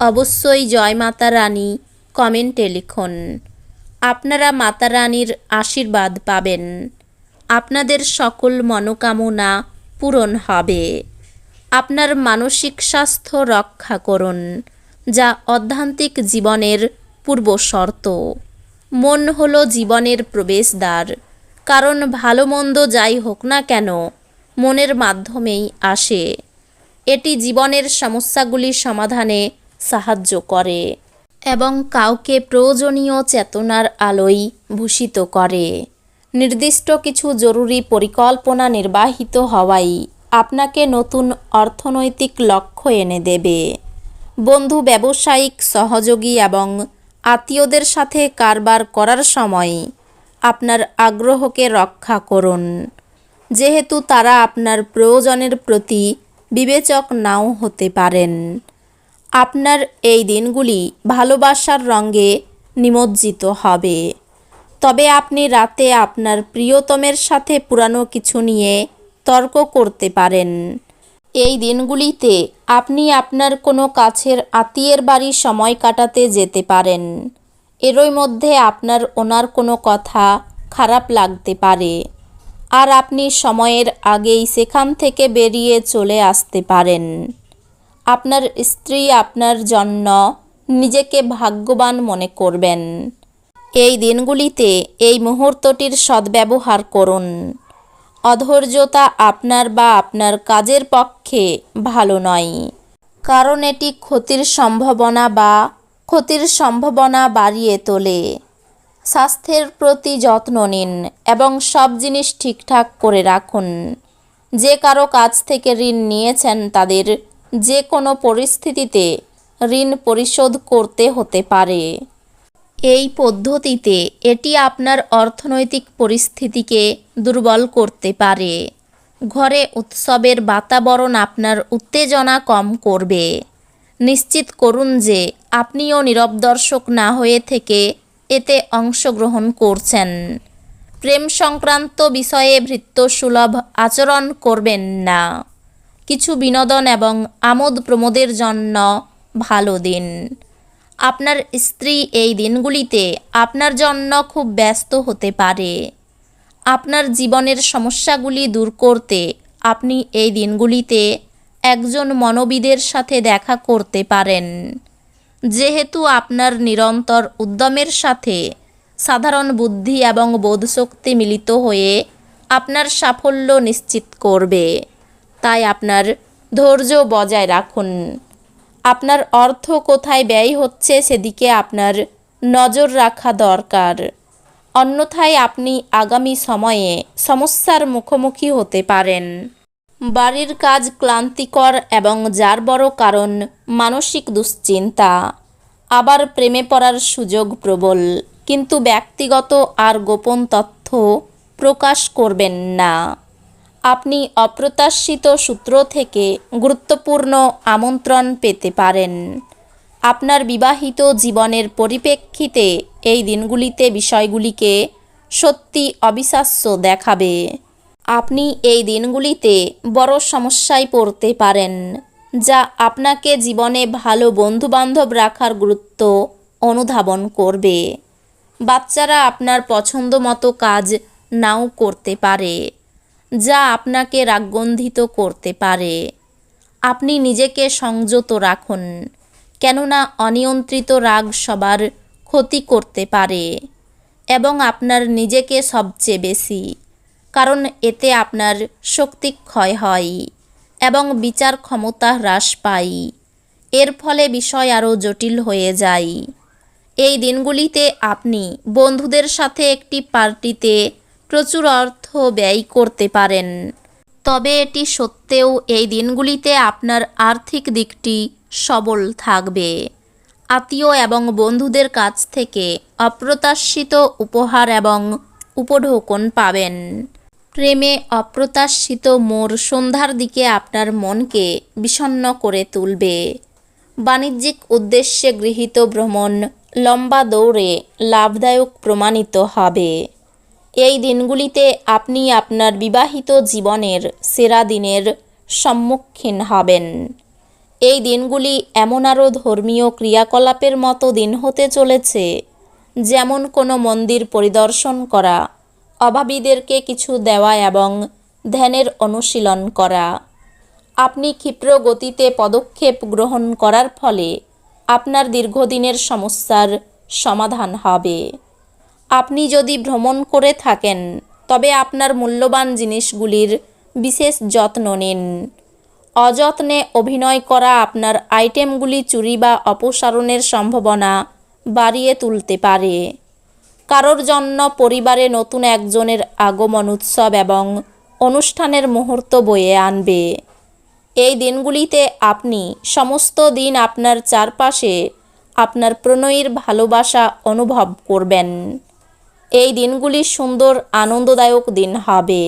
অবশ্যই জয় মাতা রানী, কমেন্টে লিখুন। আপনারা মাতা রানীর আশীর্বাদ পাবেন। আপনাদের সকল মনোকামনা পূরণ হবে। আপনার মানসিক স্বাস্থ্য রক্ষা করুন, যা অধ্যান্তিক জীবনের পূর্ব শর্ত। মন হল জীবনের প্রবেশদ্বার, কারণ ভালো মন্দ যাই হোক না কেন, মনের মাধ্যমেই আসে। এটি জীবনের সমস্যাগুলি সমাধানে সাহায্য করে এবং কাউকে প্রয়োজনীয় চেতনার আলোয় ভূষিত করে। নির্দিষ্ট কিছু জরুরি পরিকল্পনা নির্বাহিত হওয়াই আপনাকে নতুন অর্থনৈতিক লক্ষ্য এনে দেবে। বন্ধু ব্যবসায়িক সহযোগী এবং আত্মীয়দের সাথে কারবার করার সময় আপনার আগ্রহকে রক্ষা করুন। যেহেতু তারা আপনার প্রয়োজনের প্রতি বিবেচক নাও হতে পারেন। আপনার এই দিনগুলি ভালোবাসার রঙে নিমজ্জিত হবে। তবে আপনি রাতে আপনার প্রিয়তমের সাথে পুরানো কিছু নিয়ে তর্ক করতে পারেন। এই দিনগুলিতে আপনি আপনার কোনো কাছের আত্মীয়ের বাড়ি সময় কাটাতে যেতে পারেন। এরই মধ্যে আপনার ওনার কোনো কথা খারাপ লাগতে পারে। আর আপনি সময়ের আগেই সেখান থেকে বেরিয়ে চলে আসতে পারেন। আপনার স্ত্রী আপনার জন্য নিজেকে ভাগ্যবান মনে করবেন। এই দিনগুলিতে এই মুহূর্তটির সদ্ব্যবহার করুন। অধৈর্যতা আপনার বা আপনার কাজের পক্ষে ভালো নয়। কারণ এটি ক্ষতির সম্ভাবনা বা ক্ষতির সম্ভাবনা বাড়িয়ে তোলে। স্বাস্থ্যের প্রতি যত্ন নিন এবং সব জিনিস ঠিকঠাক করে রাখুন। যে কারও কাছ থেকে ঋণ নিয়েছেন তাদের যে কোনো পরিস্থিতিতে ঋণ পরিশোধ করতে হতে পারে। এই পদ্ধতিতে এটি আপনার অর্থনৈতিক পরিস্থিতিকে দুর্বল করতে পারে। ঘরে উৎসবের বাতাবরণ আপনার উত্তেজনা কম করবে। নিশ্চিত করুন যে আপনিও নীরব দর্শক না হয়ে থেকে এতে অংশগ্রহণ করছেন। প্রেম সংক্রান্ত বিষয়ে ভৃত্যসুলভ আচরণ করবেন না। কিছু বিনোদন এবং আমোদ প্রমোদের জন্য ভালো দিন। আপনার স্ত্রী এই দিনগুলিতে আপনার জন্য খুব ব্যস্ত হতে পারে। আপনার জীবনের সমস্যাগুলি দূর করতে আপনি এই দিনগুলিতে একজন মনোবিদের সাথে দেখা করতে পারেন। যেহেতু আপনার নিরন্তর উদ্যমের সাথে সাধারণ বুদ্ধি এবং বোধশক্তি মিলিত হয়ে আপনার সাফল্য নিশ্চিত করবে। তাই আপনার ধৈর্য বজায় রাখুন। আপনার অর্থ কোথায় ব্যয় হচ্ছে সেদিকে আপনার নজর রাখা দরকার। অন্যথায় আপনি আগামী সময়ে সমস্যার মুখোমুখি হতে পারেন। বাড়ির কাজ ক্লান্তিকর এবং যার বড় কারণ মানসিক দুশ্চিন্তা। আবার প্রেমে পড়ার সুযোগ প্রবল, কিন্তু ব্যক্তিগত আর গোপন তথ্য প্রকাশ করবেন না। আপনি অপ্রত্যাশিত সূত্র থেকে গুরুত্বপূর্ণ আমন্ত্রণ পেতে পারেন। আপনার বিবাহিত জীবনের পরিপ্রেক্ষিতে এই দিনগুলিতে বিষয়গুলিকে সত্যি অবিশ্বাস্য দেখাবে। আপনি এই দিনগুলিতে বড় সমস্যায় পড়তে পারেন, যা আপনাকে জীবনে ভালো বন্ধুবান্ধব রাখার গুরুত্ব অনুধাবন করবে। বাচ্চারা আপনার পছন্দ মতো কাজ নাও করতে পারে। যা আপনাকে রাগগন্ধিত করতে পারে। আপনি নিজেকে সংযত রাখুন, কেননা অনিয়ন্ত্রিত রাগ সবার ক্ষতি করতে পারে এবং আপনার নিজেকে সবচেয়ে বেশি, কারণ এতে আপনার শক্তি ক্ষয় হয় এবং বিচার ক্ষমতা হ্রাস পাই এর ফলে বিষয় আরও জটিল হয়ে যায়। এই দিনগুলিতে আপনি বন্ধুদের সাথে একটি পার্টিতে প্রচুর অর্থ ব্যয় করতে পারেন। তবে এটি সত্ত্বেও এই দিনগুলিতে আপনার আর্থিক দিকটি সবল থাকবে। আত্মীয় এবং বন্ধুদের কাছ থেকে অপ্রত্যাশিত উপহার এবং উপঢৌকন পাবেন। প্রেমে অপ্রত্যাশিত মোর সন্ধ্যার দিকে আপনার মনকে বিষণ্ণ করে তুলবে। বাণিজ্যিক উদ্দেশ্যে গৃহীত ভ্রমণ লম্বা দৌড়ে লাভদায়ক প্রমাণিত হবে। এই দিনগুলিতে আপনি আপনার বিবাহিত জীবনের সেরা দিনের সম্মুখীন হবেন। এই দিনগুলি এমন আরও ধর্মীয় ক্রিয়াকলাপের মতো দিন হতে চলেছে, যেমন কোনো মন্দির পরিদর্শন করা, অভাবীদেরকে কিছু দেওয়া এবং ধ্যানের অনুশীলন করা। আপনি ক্ষিপ্র গতিতে পদক্ষেপ গ্রহণ করার ফলে আপনার দীর্ঘদিনের সমস্যার সমাধান হবে। আপনি যদি ভ্রমণ করে থাকেন, তবে আপনার মূল্যবান জিনিসগুলির বিশেষ যত্ন নিন। অযত্নে অভিনয় করা আপনার আইটেমগুলি চুরি বা অপসারণের সম্ভাবনা বাড়িয়ে তুলতে পারে। কারোর জন্য পরিবারে নতুন একজনের আগমন উৎসব এবং অনুষ্ঠানের মুহূর্ত বয়ে আনবে। এই দিনগুলিতে আপনি সমস্ত দিন আপনার চারপাশে আপনার প্রণয়ীর ভালোবাসা অনুভব করবেন। এই দিনগুলি সুন্দর, আনন্দদায়ক দিন হবে।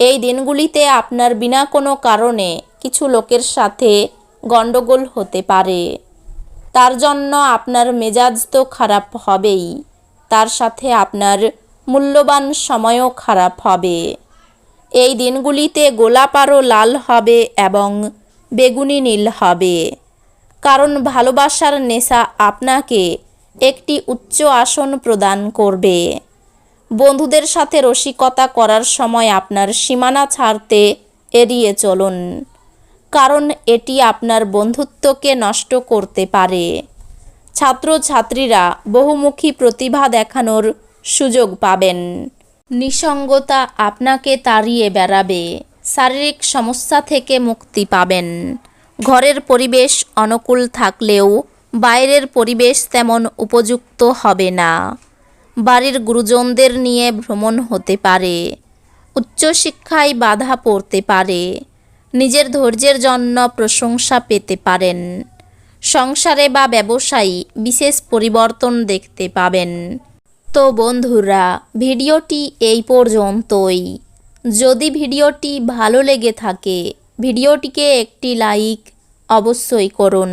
এই দিনগুলিতে আপনার বিনা কোনো কারণে কিছু লোকের সাথে গণ্ডগোল হতে পারে। তার জন্য আপনার মেজাজ তো খারাপ হবেই। তার সাথে আপনার মূল্যবান সময়ও খারাপ হবে। এই দিনগুলিতে গোলাপ আরও লাল হবে এবং বেগুনি নীল হবে। কারণ ভালোবাসার নেশা আপনাকে একটি উচ্চ আসন প্রদান করবে। বন্ধুদের সাথে রসিকতা করার সময় আপনার সীমানা ছাড়তে এড়িয়ে চলুন, কারণ এটি আপনার বন্ধুত্বকে নষ্ট করতে পারে। ছাত্রছাত্রীরা বহুমুখী প্রতিভা দেখানোর সুযোগ পাবেন। নিসঙ্গতা আপনাকে তাড়িয়ে বেড়াবে, শারীরিক সমস্যা থেকে মুক্তি পাবেন। ঘরের পরিবেশ অনুকূল থাকলেও বাইরের পরিবেশ তেমন উপযুক্ত হবে না। বাড়ির গুরুজনদের নিয়ে ভ্রমণ হতে পারে, উচ্চশিক্ষায় বাধা পড়তে পারে, নিজের ধৈর্যের জন্য প্রশংসা পেতে পারেন, সংসারে বা ব্যবসায়ী বিশেষ পরিবর্তন দেখতে পাবেন। তো বন্ধুরা, ভিডিওটি এই পর্যন্তই। যদি ভিডিওটি ভালো লেগে থাকে, ভিডিওটিকে একটি লাইক অবশ্যই করুন।